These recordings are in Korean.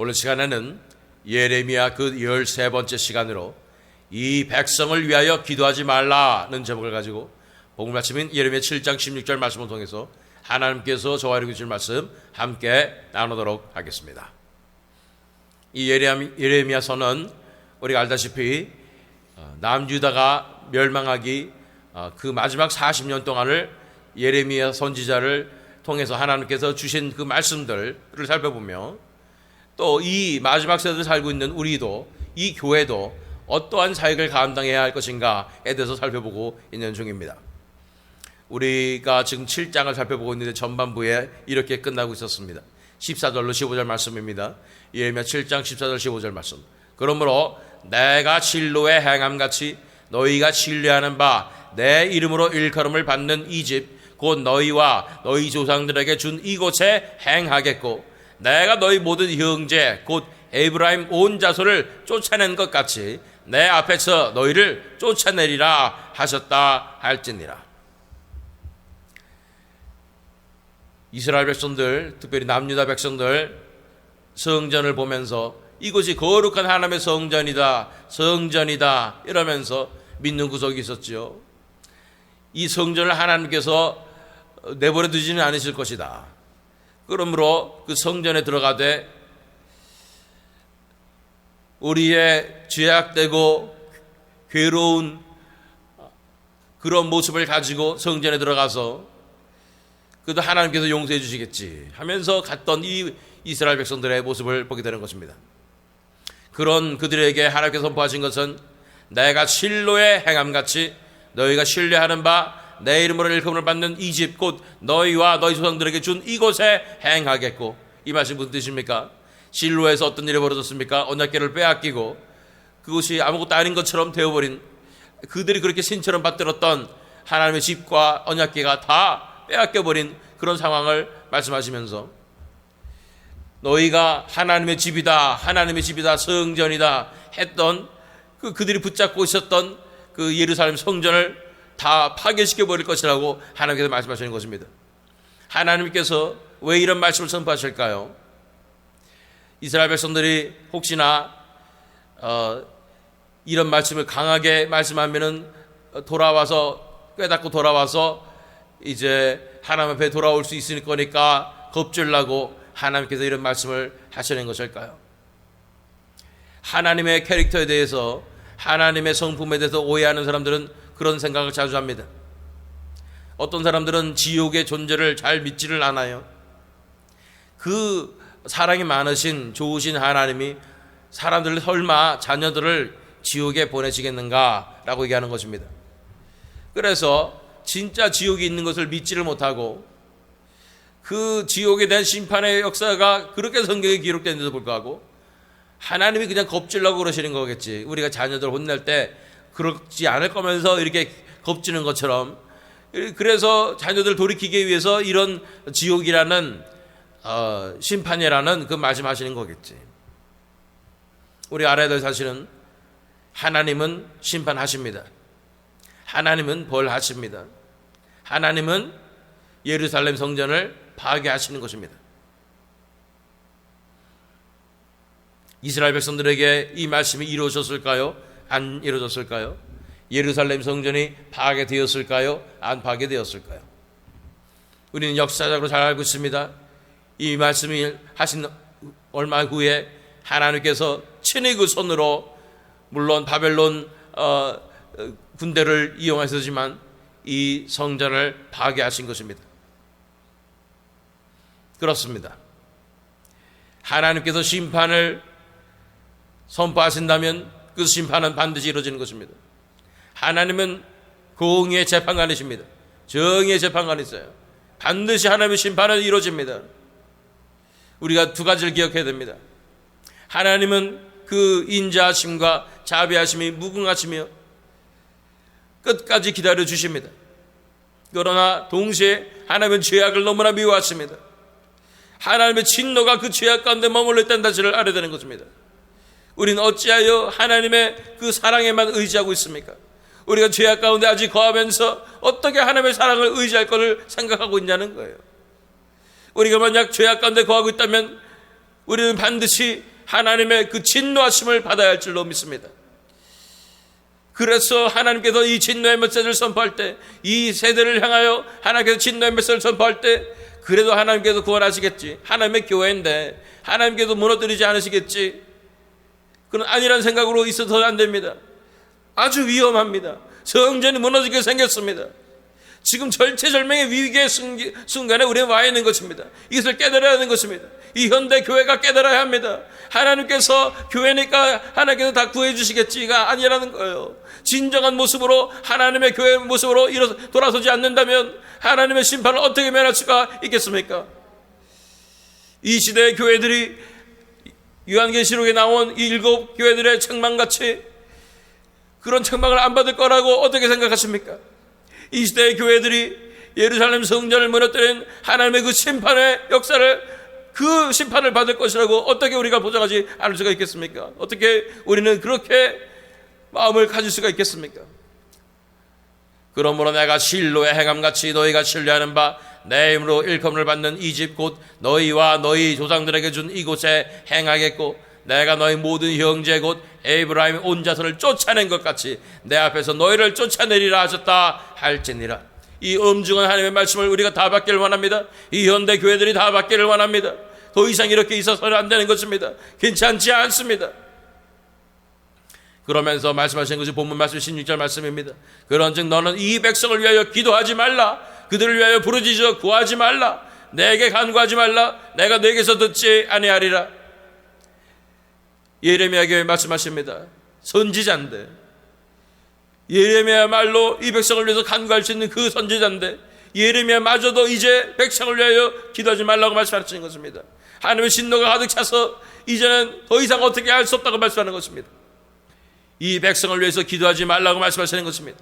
오늘 시간에는 예레미야 그 13번째 시간으로 이 백성을 위하여 기도하지 말라는 제목을 가지고 복음 말씀인 예레미야 7장 16절 말씀을 통해서 하나님께서 저와 이루게 주실 말씀 함께 나누도록 하겠습니다. 이 예레미야, 예레미야서는 우리가 알다시피 어, 남유다가 멸망하기 어, 그 마지막 40년 동안을 예레미야 선지자를 통해서 하나님께서 주신 그 말씀들을 살펴보며 또 이 마지막 세대를 살고 있는 우리도 이 교회도 어떠한 사역을 감당해야 할 것인가에 대해서 살펴보고 있는 중입니다. 우리가 지금 7장을 살펴보고 있는데 전반부에 이렇게 끝나고 있었습니다. 14절로 15절 말씀입니다. 예레미야 7장 14절 15절 말씀. 그러므로 내가 진로의 행함같이 너희가 신뢰하는 바 내 이름으로 일컬음을 받는 이 집 곧 너희와 너희 조상들에게 준 이곳에 행하겠고 내가 너희 모든 형제 곧 에브라임 온 자손을 쫓아낸 것 같이 내 앞에서 너희를 쫓아내리라 하셨다 할지니라. 이스라엘 백성들, 특별히 남유다 백성들 성전을 보면서 이곳이 거룩한 하나님의 성전이다, 성전이다 이러면서 믿는 구석이 있었지요. 이 성전을 하나님께서 내버려 두지는 않으실 것이다. 그러므로 그 성전에 들어가되 우리의 죄악되고 괴로운 그런 모습을 가지고 성전에 들어가서 그래도 하나님께서 용서해 주시겠지 하면서 갔던 이 이스라엘 백성들의 모습을 보게 되는 것입니다. 그런 그들에게 하나님께서 선포하신 것은 내가 실로의 행함같이 너희가 신뢰하는 바 내 이름으로 일컬음을 받는 이집 곧 너희와 너희 조상들에게 준 이곳에 행하겠고 이 말씀 무슨 뜻입니까? 실로에서 어떤 일이 벌어졌습니까? 언약궤를 빼앗기고 그것이 아무것도 아닌 것처럼 되어버린 그들이 그렇게 신처럼 받들었던 하나님의 집과 언약궤가 다 빼앗겨버린 그런 상황을 말씀하시면서 너희가 하나님의 집이다, 하나님의 집이다, 성전이다 했던 그 그들이 붙잡고 있었던 그 예루살렘 성전을 다 파괴시켜 버릴 것이라고 하나님께서 말씀하시는 것입니다. 하나님께서 왜 이런 말씀을 선포하실까요? 이스라엘 백성들이 혹시나 어, 이런 말씀을 강하게 말씀하면은 돌아와서 깨닫고 돌아와서 이제 하나님 앞에 돌아올 수 있을 거니까 겁줄라고 하나님께서 이런 말씀을 하시는 것일까요? 하나님의 캐릭터에 대해서 하나님의 성품에 대해서 오해하는 사람들은 그런 생각을 자주 합니다. 어떤 사람들은 지옥의 존재를 잘 믿지를 않아요. 그 사랑이 많으신 좋으신 하나님이 사람들 설마 자녀들을 지옥에 보내시겠는가라고 얘기하는 것입니다. 그래서 진짜 지옥이 있는 것을 믿지를 못하고 그 지옥에 대한 심판의 역사가 그렇게 성경에 기록된데도 불구하고 하나님이 그냥 겁질라고 그러시는 거겠지. 우리가 자녀들 혼낼 때 그렇지 않을 거면서 이렇게 겁지는 것처럼 그래서 자녀들 돌이키기 위해서 이런 지옥이라는 어, 심판이라는 그 말씀하시는 거겠지. 우리 알아야 될 사실은 하나님은 심판하십니다. 하나님은 벌하십니다. 하나님은 예루살렘 성전을 파괴하시는 것입니다. 이스라엘 백성들에게 이 말씀이 이루어졌을까요? 안 이루어졌을까요? 예루살렘 성전이 파괴되었을까요? 안 파괴되었을까요? 우리는 역사적으로 잘 알고 있습니다. 이 말씀이 하신 얼마 후에 하나님께서 친히 그 손으로 물론 바벨론 어, 군대를 이용하셨지만 이 성전을 파괴하신 것입니다. 그렇습니다. 하나님께서 심판을 선포하신다면 그 심판은 반드시 이루어지는 것입니다. 하나님은 공의의 재판관이십니다. 정의의 재판관이세요. 반드시 하나님의 심판은 이루어집니다. 우리가 두 가지를 기억해야 됩니다. 하나님은 그 인자하심과 자비하심이 무궁하시며 끝까지 기다려 주십니다. 그러나 동시에 하나님은 죄악을 너무나 미워하십니다. 하나님의 진노가 그 죄악 가운데 머물러 있다는 사실을 알아야 되는 것입니다. 우리는 어찌하여 하나님의 그 사랑에만 의지하고 있습니까? 우리가 죄악 가운데 아직 거하면서 어떻게 하나님의 사랑을 의지할 것을 생각하고 있냐는 거예요. 우리가 만약 죄악 가운데 거하고 있다면 우리는 반드시 하나님의 그 진노하심을 받아야 할 줄로 믿습니다. 그래서 하나님께서 이 진노의 메시지를 선포할 때, 이 세대를 향하여 하나님께서 진노의 메시지를 선포할 때, 그래도 하나님께서 구원하시겠지. 하나님의 교회인데, 하나님께서 무너뜨리지 않으시겠지. 그건 아니란 생각으로 있어서는 안 됩니다. 아주 위험합니다. 성전이 무너지게 생겼습니다. 지금 절체절명의 위기의 순간에 우리는 와 있는 것입니다. 이것을 깨달아야 하는 것입니다. 이 현대 교회가 깨달아야 합니다. 하나님께서 교회니까 하나님께서 다 구해 주시겠지가 아니라는 거예요. 진정한 모습으로 하나님의 교회 모습으로 일어 돌아서지 않는다면 하나님의 심판을 어떻게 면할 수가 있겠습니까? 이 시대의 교회들이 요한계시록에 나온 이 일곱 교회들의 책망같이 그런 책망을 안 받을 거라고 어떻게 생각하십니까? 이 시대의 교회들이 예루살렘 성전을 무너뜨린 하나님의 그 심판의 역사를 그 심판을 받을 것이라고 어떻게 우리가 보장하지 않을 수가 있겠습니까? 어떻게 우리는 그렇게 마음을 가질 수가 있겠습니까? 그러므로 내가 실로의 행함같이 너희가 신뢰하는 바 내 힘으로 일컴을 받는 이 집 곧 너희와 너희 조상들에게 준 이곳에 행하겠고 내가 너희 모든 형제 곧 에이브라임의 온 자손을 쫓아낸 것 같이 내 앞에서 너희를 쫓아내리라 하셨다 할지니라. 이 엄중한 하나님의 말씀을 우리가 다 받기를 원합니다. 이 현대 교회들이 다 받기를 원합니다. 더 이상 이렇게 있어서는 안 되는 것입니다. 괜찮지 않습니다 그러면서 말씀하신 것이 본문 말씀 16절 말씀입니다. 그런즉 너는 이 백성을 위하여 기도하지 말라. 그들을 위하여 부르짖어 구하지 말라. 내게 간구하지 말라. 내가 내게서 듣지 아니하리라. 예레미야에게 말씀하십니다. 선지자인데 예레미야말로 이 백성을 위해서 간구할 수 있는 그 선지자인데 예레미야마저도 이제 백성을 위하여 기도하지 말라고 말씀하시는 것입니다. 하나님의 진노가 가득 차서 이제는 더 이상 어떻게 할 수 없다고 말씀하는 것입니다. 이 백성을 위해서 기도하지 말라고 말씀하시는 것입니다.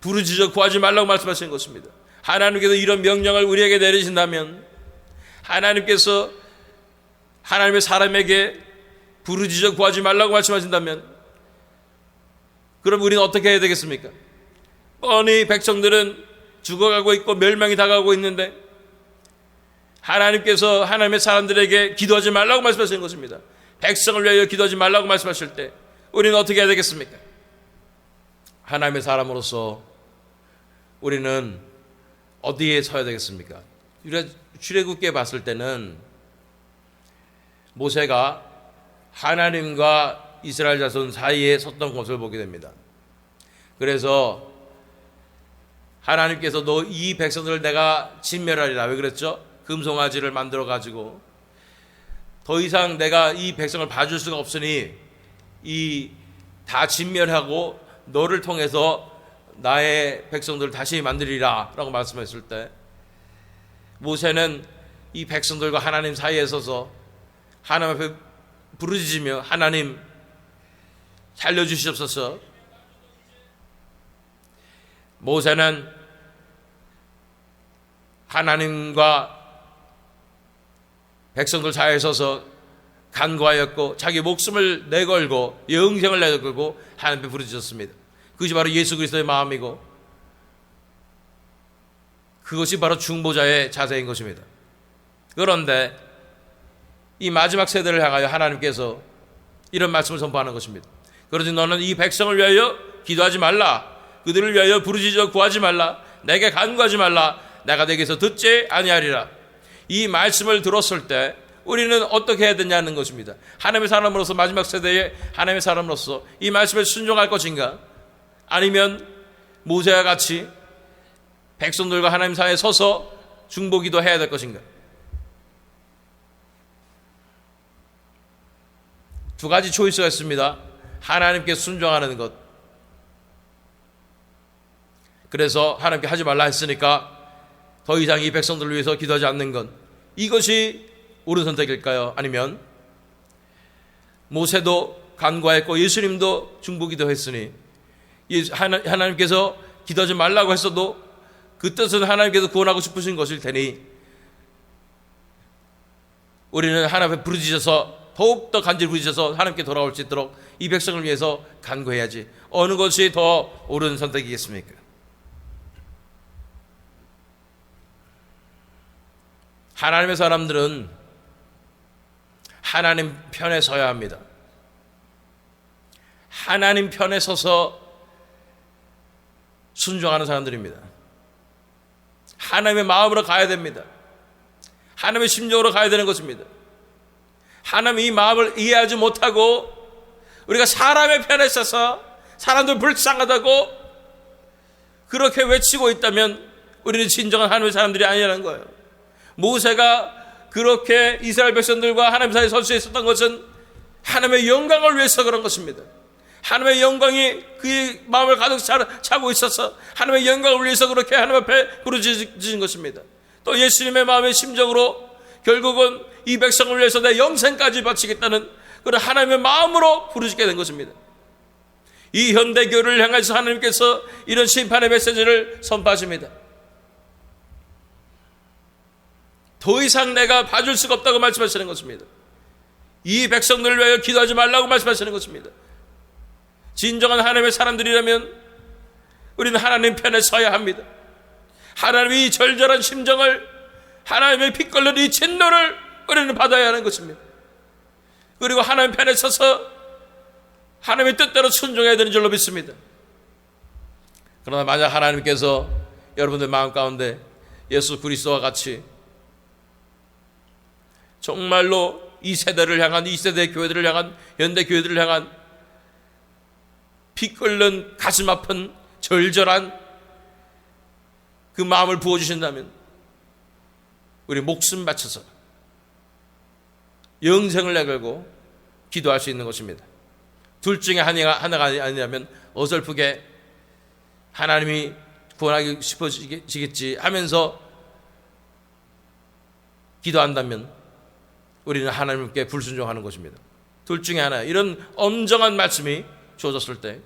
부르짖어 구하지 말라고 말씀하시는 것입니다. 하나님께서 이런 명령을 우리에게 내리신다면 하나님께서 하나님의 사람에게 부르짖어 구하지 말라고 말씀하신다면 그럼 우리는 어떻게 해야 되겠습니까? 뻔히 백성들은 죽어가고 있고 멸망이 다가오고 있는데 하나님께서 하나님의 사람들에게 기도하지 말라고 말씀하시는 것입니다. 백성을 위하여 기도하지 말라고 말씀하실 때 우리는 어떻게 해야 되겠습니까? 하나님의 사람으로서 우리는 어디에 서야 되겠습니까? 우리가 출애굽기에 봤을 때는 모세가 하나님과 이스라엘 자손 사이에 섰던 것을 보게 됩니다. 그래서 하나님께서 너 이 백성들을 내가 진멸하리라 왜 그랬죠? 금송아지를 만들어 가지고 더 이상 내가 이 백성을 봐줄 수가 없으니 이 다 진멸하고 너를 통해서 나의 백성들을 다시 만들리라 라고 말씀했을 때 모세는 이 백성들과 하나님 사이에 서서 하나님 앞에 부르짖으며 하나님 살려주시옵소서. 모세는 하나님과 백성들 사이에 서서 간구하였고 자기 목숨을 내걸고 영생을 내걸고 하나님께 부르짖었습니다. 그것이 바로 예수 그리스도의 마음이고 그것이 바로 중보자의 자세인 것입니다. 그런데 이 마지막 세대를 향하여 하나님께서 이런 말씀을 선포하는 것입니다. 그러지 너는 이 백성을 위하여 기도하지 말라. 그들을 위하여 부르짖어 구하지 말라. 내게 간구하지 말라. 내가 내게서 듣지 아니하리라. 이 말씀을 들었을 때 우리는 어떻게 해야 되냐는 것입니다. 하나님의 사람으로서 마지막 세대의 하나님의 사람으로서 이 말씀에 순종할 것인가? 아니면 모세와 같이 백성들과 하나님 사이에 서서 중보기도 해야 될 것인가? 두 가지 초이스가 있습니다. 하나님께 순종하는 것. 그래서 하나님께 하지 말라 했으니까 더 이상 이 백성들을 위해서 기도하지 않는 것. 이것이 옳은 선택일까요? 아니면 모세도 간과했고 예수님도 중보기도 했으니 하나님께서 기도하지 말라고 했어도 그 뜻은 하나님께서 구원하고 싶으신 것일 테니 우리는 하나님 앞에 부르짖어서 더욱더 간절히 부르짖어서 하나님께 돌아올 수 있도록 이 백성을 위해서 간구해야지 어느 것이 더 옳은 선택이겠습니까? 하나님의 사람들은 하나님 편에 서야 합니다. 하나님 편에 서서 순종하는 사람들입니다. 하나님의 마음으로 가야 됩니다. 하나님의 심정으로 가야 되는 것입니다. 하나님 이 마음을 이해하지 못하고 우리가 사람의 편에 서서 사람들 불쌍하다고 그렇게 외치고 있다면 우리는 진정한 하나님의 사람들이 아니라는 거예요. 모세가 그렇게 이스라엘 백성들과 하나님 사이에 있었던 것은 하나님의 영광을 위해서 그런 것입니다. 하나님의 영광이 그의 마음을 가득 차- 차고 있어서 하나님의 영광을 위해서 그렇게 하나님 앞에 부르짖은 것입니다. 또 예수님의 마음의 심정으로 결국은 이 백성을 위해서 내 영생까지 바치겠다는 그런 하나님의 마음으로 부르짖게 된 것입니다. 이 현대교를 향해서 하나님께서 이런 심판의 메시지를 선포하십니다. 더 이상 내가 봐줄 수가 없다고 말씀하시는 것입니다. 이 백성들을 위하여 기도하지 말라고 말씀하시는 것입니다. 진정한 하나님의 사람들이라면 우리는 하나님 편에 서야 합니다. 하나님의 이 절절한 심정을 하나님의 피 끓는 이 진노를 우리는 받아야 하는 것입니다. 그리고 하나님 편에 서서 하나님의 뜻대로 순종해야 되는 줄로 믿습니다. 그러나 만약 하나님께서 여러분들 마음 가운데 예수 그리스도와 같이 정말로 이 세대를 향한 이 세대 교회들을 향한 현대 교회들을 향한 피 끓는 가슴 아픈 절절한 그 마음을 부어 주신다면 우리 목숨 바쳐서 영생을 내걸고 기도할 수 있는 것입니다. 둘 중에 하나가, 아니라면 어설프게 하나님이 구원하기 싶어지겠지 하면서 기도한다면 우리는 하나님께 불순종하는 것입니다. 둘 중에 하나. 이런 엄정한 말씀이 주어졌을 때,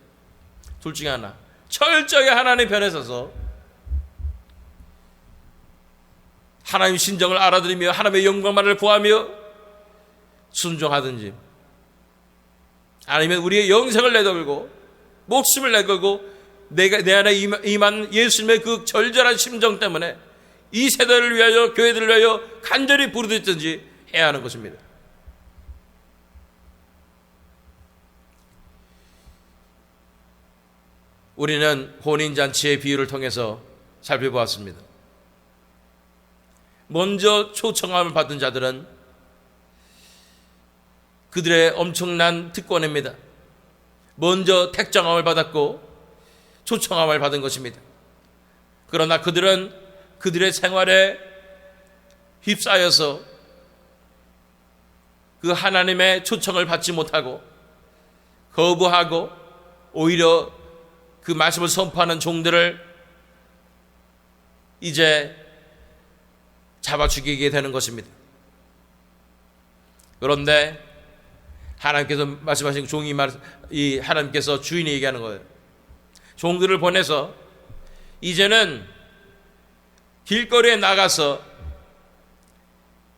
둘 중에 하나. 철저하게 하나님 편에 서서 하나님 신정을 알아들이며 하나님의 영광만을 구하며 순종하든지 아니면 우리의 영생을 내걸고 목숨을 내걸고 내가 내 안에 임한 예수님의 그 절절한 심정 때문에 이 세대를 위하여 교회들을 위하여 간절히 부르짖든지 해야 하는 것입니다. 우리는 혼인잔치의 비유를 통해서 살펴보았습니다. 먼저 초청함을 받은 자들은 그들의 엄청난 특권입니다. 먼저 택정함을 받았고 초청함을 받은 것입니다. 그러나 그들은 그들의 생활에 휩싸여서 그 하나님의 초청을 받지 못하고 거부하고 오히려 그 말씀을 선포하는 종들을 이제 잡아 죽이게 되는 것입니다. 그런데 하나님께서 말씀하신 종이 말, 이 하나님께서 주인이 얘기하는 거예요. 종들을 보내서 이제는 길거리에 나가서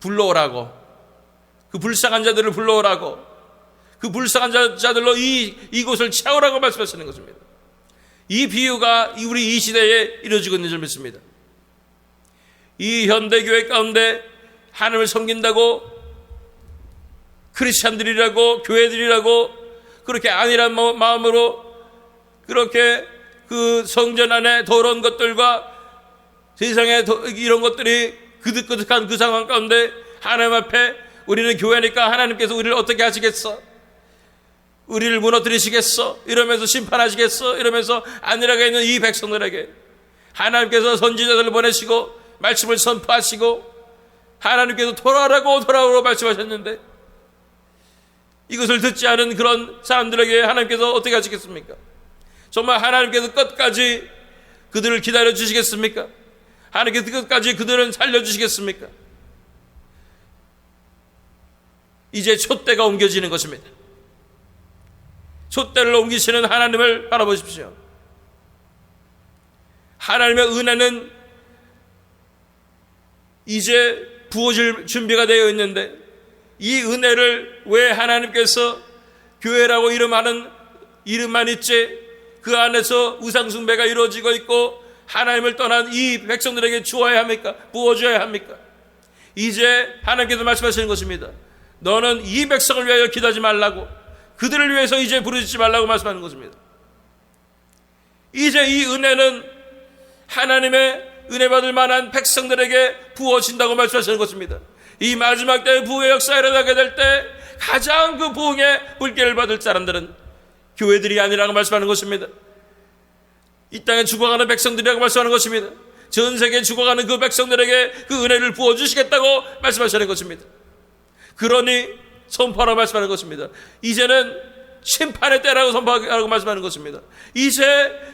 불러오라고 그 불쌍한 자들을 불러오라고 그 불쌍한 자- 자들로 이 이곳을 채우라고 말씀하시는 것입니다. 이 비유가 우리 이 시대에 이루어지고 있는 줄 믿습니다. 이 현대 교회 가운데 하나님을 섬긴다고 크리스찬들이라고 교회들이라고 그렇게 아니란 마- 마음으로 그렇게 그 성전 안에 더러운 것들과 세상에 더- 이런 것들이 그득그득한 그 상황 가운데 하나님 앞에 우리는 교회니까 하나님께서 우리를 어떻게 하시겠어? 우리를 무너뜨리시겠어? 이러면서 심판하시겠어? 이러면서 안일하게 있는 이 백성들에게 하나님께서 선지자들을 보내시고 말씀을 선포하시고 하나님께서 돌아오라고 돌아오라고 말씀하셨는데 이것을 듣지 않은 그런 사람들에게 하나님께서 어떻게 하시겠습니까? 정말 하나님께서 끝까지 그들을 기다려 주시겠습니까? 하나님께서 끝까지 그들은 살려 주시겠습니까? 이제 촛대가 옮겨지는 것입니다. 촛대를 옮기시는 하나님을 바라보십시오. 하나님의 은혜는 이제 부어질 준비가 되어 있는데 이 은혜를 왜 하나님께서 교회라고 이름하는 이름만 있지 그 안에서 우상숭배가 이루어지고 있고 하나님을 떠난 이 백성들에게 주어야 합니까? 부어줘야 합니까? 이제 하나님께서 말씀하시는 것입니다. 너는 이 백성을 위하여 기도하지 말라고 그들을 위해서 이제 부르짖지 말라고 말씀하는 것입니다. 이제 이 은혜는 하나님의 은혜 받을 만한 백성들에게 부어진다고 말씀하시는 것입니다. 이 마지막 때의 부의 역사에 일어나게 될 때 가장 그 부흥의 물결을 받을 사람들은 교회들이 아니라고 말씀하는 것입니다. 이 땅에 죽어가는 백성들이라고 말씀하는 것입니다. 전 세계에 죽어가는 그 백성들에게 그 은혜를 부어주시겠다고 말씀하시는 것입니다. 그러니 선포하라고 말씀하는 것입니다. 이제는 심판의 때라고 선포하라고 말씀하는 것입니다. 이제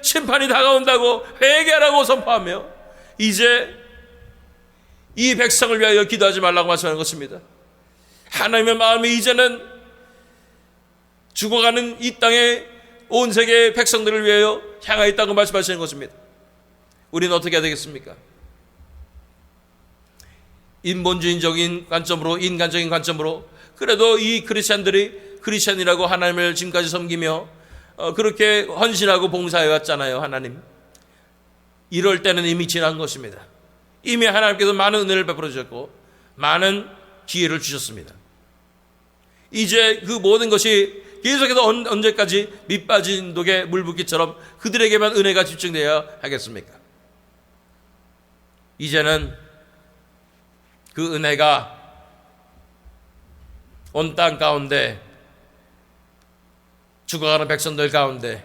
심판이 다가온다고 회개하라고 선포하며 이제 이 백성을 위하여 기도하지 말라고 말씀하는 것입니다. 하나님의 마음이 이제는 죽어가는 이 땅의 온 세계의 백성들을 위하여 향하여 있다고 말씀하시는 것입니다. 우리는 어떻게 해야 되겠습니까? 인본주의적인 관점으로 인간적인 관점으로. 그래도 이 크리스천들이 크리스천이라고 하나님을 지금까지 섬기며 어, 그렇게 헌신하고 봉사해 왔잖아요 하나님. 이럴 때는 이미 지난 것입니다. 이미 하나님께서 많은 은혜를 베풀어 주셨고 많은 기회를 주셨습니다. 이제 그 모든 것이 계속해서 언- 언제까지 밑빠진 독에 물붓기처럼 그들에게만 은혜가 집중되어야 하겠습니까? 이제는 그 은혜가 온 땅 가운데 죽어가는 백성들 가운데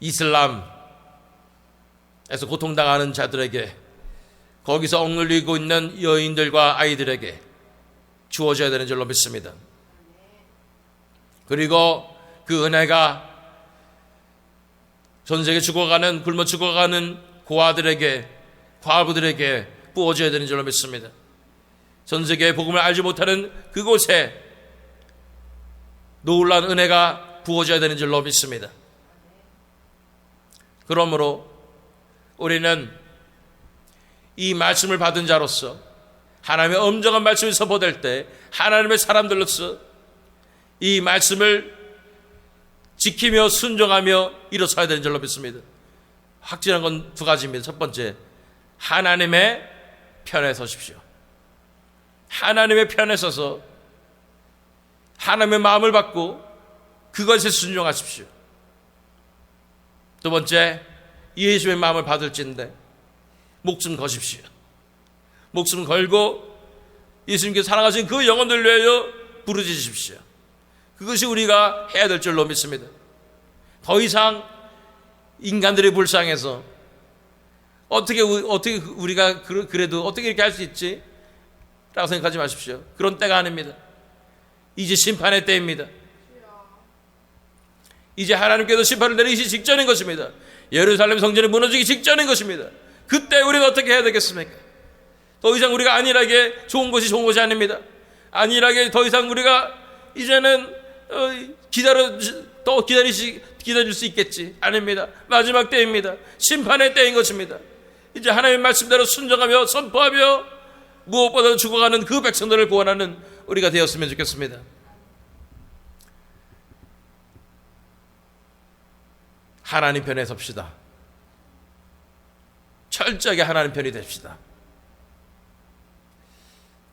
이슬람에서 고통당하는 자들에게 거기서 억눌리고 있는 여인들과 아이들에게 주어져야 되는 줄로 믿습니다. 그리고 그 은혜가 전 세계 죽어가는 굶어 죽어가는 고아들에게 과부들에게 부어져야 되는 줄로 믿습니다. 전 세계의 복음을 알지 못하는 그곳에 놀라운 은혜가 부어져야 되는 줄로 믿습니다. 그러므로 우리는 이 말씀을 받은 자로서 하나님의 엄정한 말씀이 선포될 때 하나님의 사람들로서 이 말씀을 지키며 순종하며 일어서야 되는 줄로 믿습니다. 확실한 건 두 가지입니다. 첫 번째, 하나님의 편에 서십시오. 하나님의 편에 서서 하나님의 마음을 받고 그것에 순종하십시오. 두 번째, 예수의 마음을 받을진데 목숨 거십시오. 목숨 걸고 예수님께 사랑하신 그 영혼들 위하여 부르짖으십시오. 그것이 우리가 해야 될 줄로 믿습니다. 더 이상 인간들이 불쌍해서 어떻게 우- 어떻게 우리가 그- 그래도 어떻게 이렇게 할 수 있지? 라고 생각하지 마십시오. 그런 때가 아닙니다. 이제 심판의 때입니다. 이제 하나님께서 심판을 내리기 직전인 것입니다. 예루살렘 성전이 무너지기 직전인 것입니다. 그때 우리는 어떻게 해야 되겠습니까? 더 이상 우리가 안일하게 좋은 것이 좋은 것이 아닙니다. 안일하게 더 이상 우리가 이제는 어, 기다려 또 기다리시 기다릴 수 있겠지 아닙니다. 마지막 때입니다. 심판의 때인 것입니다. 이제 하나님의 말씀대로 순종하며 선포하며 무엇보다 죽어가는 그 백성들을 구원하는 우리가 되었으면 좋겠습니다. 하나님 편에 섭시다. 철저하게 하나님 편이 됩시다.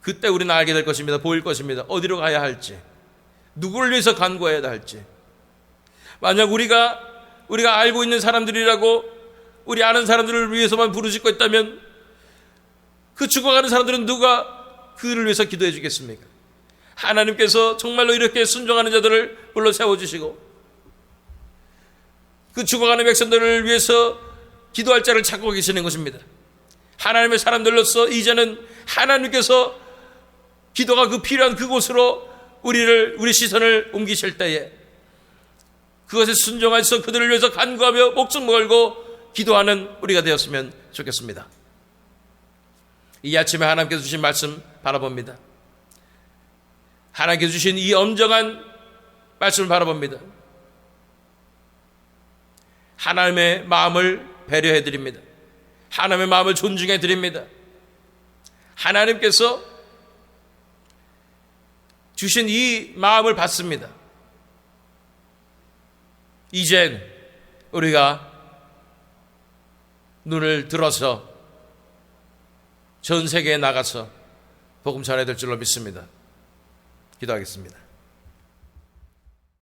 그때 우리는 알게 될 것입니다. 보일 것입니다. 어디로 가야 할지, 누구를 위해서 간구해야 할지. 만약 우리가 우리가 알고 있는 사람들이라고 우리 아는 사람들을 위해서만 부르짖고 있다면 그 죽어가는 사람들은 누가 그를 위해서 기도해 주겠습니까? 하나님께서 정말로 이렇게 순종하는 자들을 불러 세워 주시고 그 죽어가는 백성들을 위해서 기도할 자를 찾고 계시는 것입니다. 하나님의 사람들로서 이제는 하나님께서 기도가 그 필요한 그곳으로 우리를 우리 시선을 옮기실 때에 그것에 순종해서 그들을 위해서 간구하며 목숨 걸고 기도하는 우리가 되었으면 좋겠습니다. 이 아침에 하나님께서 주신 말씀 바라봅니다. 하나님께서 주신 이 엄정한 말씀을 바라봅니다. 하나님의 마음을 배려해 드립니다. 하나님의 마음을 존중해 드립니다. 하나님께서 주신 이 마음을 받습니다. 이젠 우리가 눈을 들어서 전 세계에 나가서 복음 전해야 될 줄로 믿습니다. 기도하겠습니다.